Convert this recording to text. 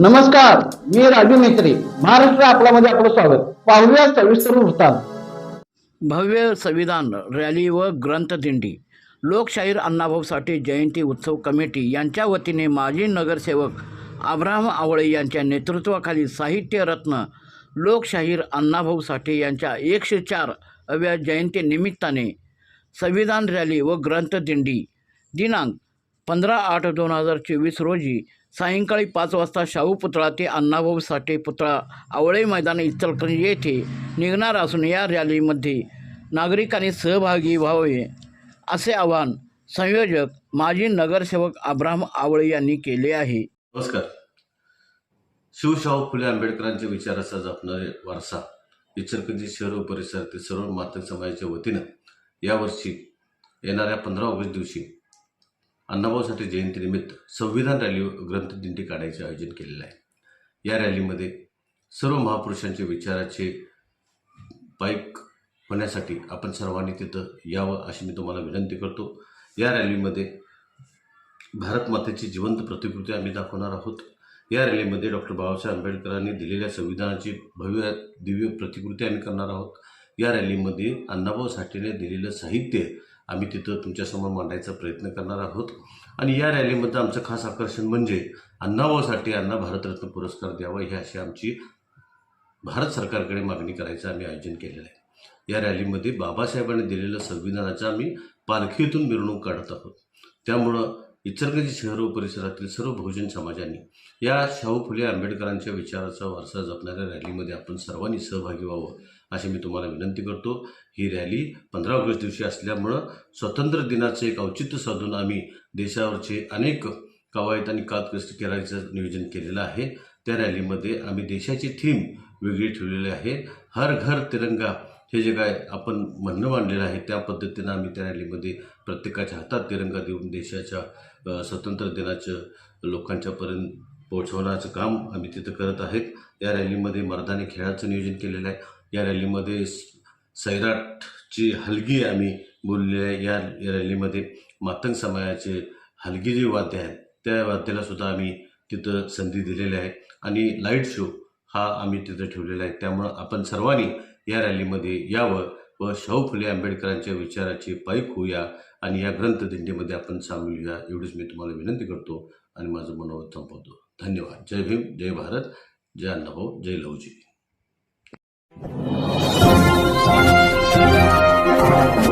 नमस्कार मी राजू मेत्री महाराष्ट्र आपल्यामध्ये आपलं स्वागत. पाहूया सविस्तर वृत्तांत. भव्य संविधान रॅली व ग्रंथदिंडी लोकशाहीर अण्णाभाऊ साठे जयंती उत्सव कमिटी यांच्या वतीने माजी नगरसेवक अब्राहम आवळे यांच्या नेतृत्वाखाली साहित्यरत्न लोकशाहीर अण्णाभाऊ साठे यांच्या एकशे चार अव्या जयंतीनिमित्ताने संविधान रॅली व ग्रंथदिंडी दिनांक पंधरा आठ दोन हजार चोवीस रोजी सायंकाळी पाच वाजता शाहू पुतळा ते अण्णाभाऊ साठे पुतळा आवळे मैदान इचलकरंजी येथे निघणार असून या रॅलीमध्ये नागरिकांनी सहभागी व्हावे असे आवाहन संयोजक माजी नगरसेवक अब्राहम आवळे यांनी केले आहे. नमस्कार. शिवशाहू फुले आंबेडकरांच्या विचाराचा जपणारे वारसा इचलकरंजी शहर व परिसरातील सर्व मातक समाजाच्या वतीनं यावर्षी येणाऱ्या पंधरा ऑगस्ट दिवशी अण्णाभाऊसाठी जयंतीनिमित्त संविधान रॅली ग्रंथदिंडी काढायचे आयोजन केलेलं आहे. या रॅलीमध्ये सर्व महापुरुषांचे विचाराचे पाईक होण्यासाठी आपण सर्वांनी तिथं यावं अशी मी तुम्हाला विनंती करतो. या रॅलीमध्ये भारत मातेची जिवंत प्रतिकृती आम्ही दाखवणार आहोत. या रॅलीमध्ये डॉक्टर बाबासाहेब आंबेडकरांनी दिलेल्या संविधानाची भव्य दिव्य प्रतिकृती आम्ही करणार आहोत. या रॅलीमध्ये अण्णाभाऊ साठेने दिलेलं साहित्य आम्ही तिथं तुमच्यासमोर मांडायचा प्रयत्न करणार आहोत. आणि या रॅलीमध्ये आमचं खास आकर्षण म्हणजे अण्णाभाऊ साठे यांना भारतरत्न पुरस्कार द्यावा ही अशी आमची भारत सरकारकडे मागणी करायचं आम्ही आयोजन केलेलं आहे. या रॅलीमध्ये बाबासाहेबांनी दिलेलं संविधानाचं आम्ही पालखीतून मिरवणूक काढत आहोत. त्यामुळं इचलकरंजी शहर व परिसरातील सर्व बहुजन समाजांनी या शाहू फुले आंबेडकरांच्या विचाराचा वारसा जपणाऱ्या रॅलीमध्ये आपण सर्वांनी सहभागी व्हावं. अशी मी तुम्हाला विनंती करतो. ही रॅली पंधरा ऑगस्ट दिवशी असल्यामुळं स्वातंत्र्य दिनाचे एक औचित्य साधून आम्ही देशावरचे अनेक कवायत आणि कातकष्ट करायचं नियोजन केलेलं आहे. त्या रॅलीमध्ये आम्ही देशाची थीम वेगळी ठेवलेली आहे. हर घर तिरंगा हे जे काय आपण म्हणणं मांडलेलं आहे त्या पद्धतीनं आम्ही त्या रॅलीमध्ये प्रत्येकाच्या हातात तिरंगा देऊन देशाच्या स्वतंत्र स्वातंत्र्य दिनाचं लोकांच्यापर्यंत पोहोचवण्याचं काम आम्ही तिथं करत आहेत. या रॅलीमध्ये मर्दानी खेळाचं नियोजन केलेलं आहे. या रॅलीमध्ये स- सैराटची हलगी आम्ही बोललेली आहे. या या रॅलीमध्ये मातंग समाजाचे हलगी जी वाद्य आहेत त्या वाद्याला सुद्धा आम्ही तिथं संधी दिलेली आहे. आणि लाइट शो हा आम्ही तिथं ठेवलेला आहे. त्यामुळं आपण सर्वांनी या रॅलीमध्ये यावं व शाहू फुले आंबेडकरांच्या विचाराची पाईक होऊया आणि या ग्रंथदिंडीमध्ये आपण सामील होऊया. एवढीच मी तुम्हाला विनंती करतो आणि माझं मनोगत संपवतो. धन्यवाद. जय भीम जय भारत. जय अण्णाभाऊ जय लवजी Thank you.